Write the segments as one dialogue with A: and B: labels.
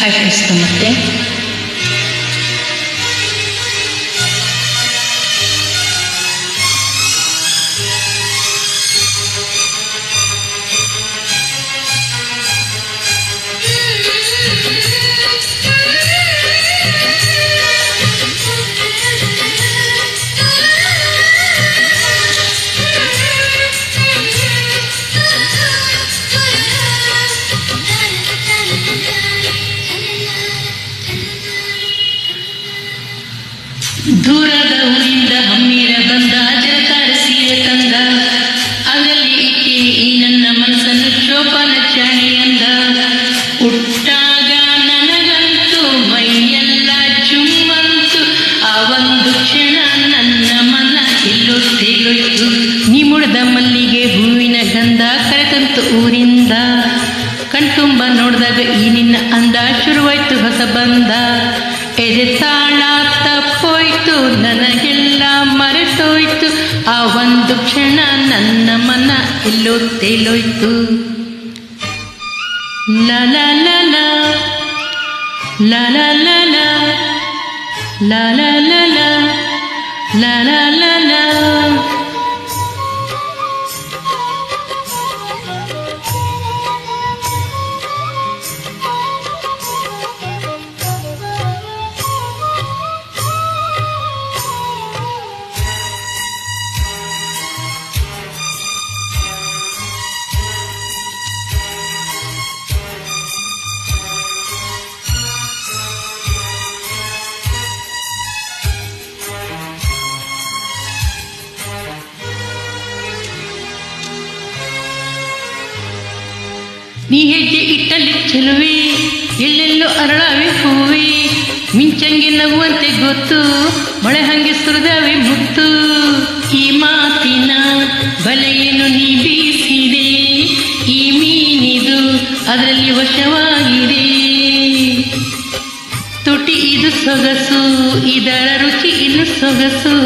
A: 早くちょっとって。ಊರಿಂದ ಕಣ್ತುಂಬ ನೋಡಿದಾಗ ಈ ನಿನ್ನ ಅಂದ ಶುರುವಾಯ್ತು ಹೊಸ ಬಂದ. ಎದೆ ತಾಳ ತಪ್ಪೋಯ್ತು ನನಗೆಲ್ಲ ಮರೆತೋಯ್ತು. ಆ ಒಂದು ಕ್ಷಣ ನನ್ನ ಮನ ಎಲ್ಲೋ ತೇಲೋಯ್ತು. ಲಲ ಲಲ ಲಲ ಲಲ ಲಲ ಲಲ ಲಲ ಲ. ನೀ ಹೆಜ್ಜೆ ಇಟ್ಟಲ್ಲಿ ಚೆಲುವೆ, ಎಲ್ಲೆಲ್ಲೋ ಅರಳಾವೆ ಹೂವೆ. ಮಿಂಚಂಗೆ ನಗುವಂತೆ ಗೊತ್ತು, ಮಳೆ ಹಂಗೆ ಸುರಿದಾವೆ ಮುತ್ತು. ಈ ಮಾತಿನ ಬಲೆಯನ್ನು ನೀ ಬೀಸಿದೆ, ಈ ಮೀನಿದು ಅದರಲ್ಲಿ ವಶವಾಗಿದೆ. ತುಟಿ ಇದು ಸೊಗಸು, ಇದರ ರುಚಿ ಇನ್ನು ಸೊಗಸು.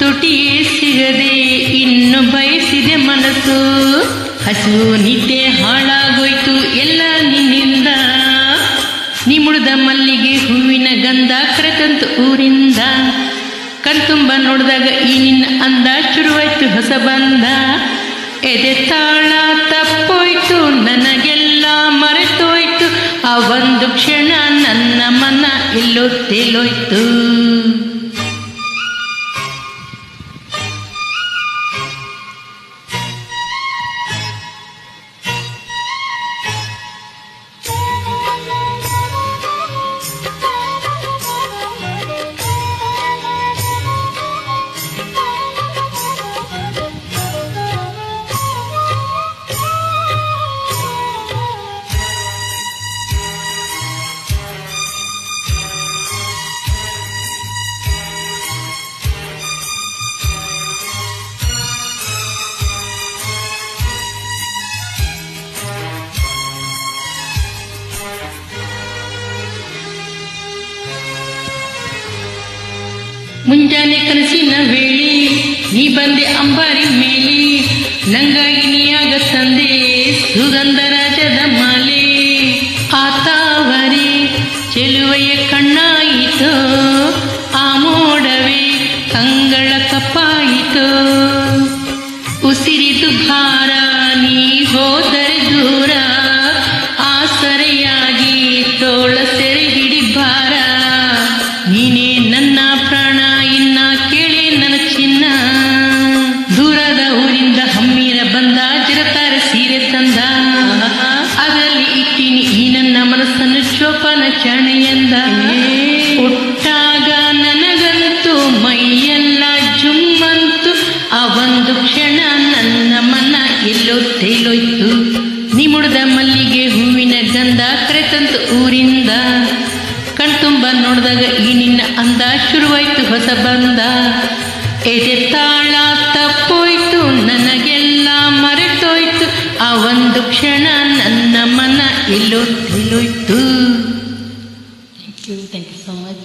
A: ತುಟಿಯೇ ಸಿಗದೆ, ಇನ್ನು ಬಯಸಿದೆ ಮನಸ್ಸು. ಹಸು ನಿದ್ದೆ ಹಾಳಾಗೋಯ್ತು ಗಂಧ ಕರೆತಂತು ಊರಿಂದ. ಕಣ್ತುಂಬ ನೋಡಿದಾಗ ಈ ನಿನ್ನ ಅಂದ ಶುರುವಾಯ್ತು ಹೊಸ ಬಂದ. ಎದೆ ತಾಳ ತಪ್ಪೋಯ್ತು, ನನಗೆಲ್ಲ ಮರೆತೋಯ್ತು. ಆ ಒಂದು ಕ್ಷಣ ನನ್ನ ಮನ ಎಲ್ಲೋ ತೇಲೋಯ್ತು. ಮುಂಜಾನೆ ಕನಸಿನ ವೇಳೆ ನೀ ಬಂದೆ ಅಂಬಾರಿ ಮೇಲೆ. ನಂಗಾಗಿ ನೀಯಾಗ ತಂದೆ ಸುಗಂಧ ರಾಜದ ಮಾಲೆ. ಆತಾವರಿ, ಚೆಲುವೆಯ ಕಣ್ಣಾಯಿತು, ಆ ಮೋಡವೇ ಕಂಗಳ ಕಪ್ಪಾಯಿತು. ಉಸಿರಿದು ಭಾರ, ನೀ ಹೋದರೆ ದೂರ ಆಸರೆಯಾಗಿ ತೋಳ ಬಂದಿತ್ತಂತ ಊರಿಂದ, ಕಣ್ತುಂಬ ನೋಡಿದಾಗ ಈ ನಿನ್ನ ಅಂದ ಶುರುವಾಯ್ತು ಹೊಸ ಬಂದ. ಎದೆ ತಾಳ ತಪ್ಪೋಯ್ತು, ನನಗೆಲ್ಲ ಮರೆತೋಯ್ತು. ಆ ಒಂದು ಕ್ಷಣ ನನ್ನ ಮನ ಎಲ್ಲೋ ಇಲ್ಲೋಯ್ತು thank you thank you so much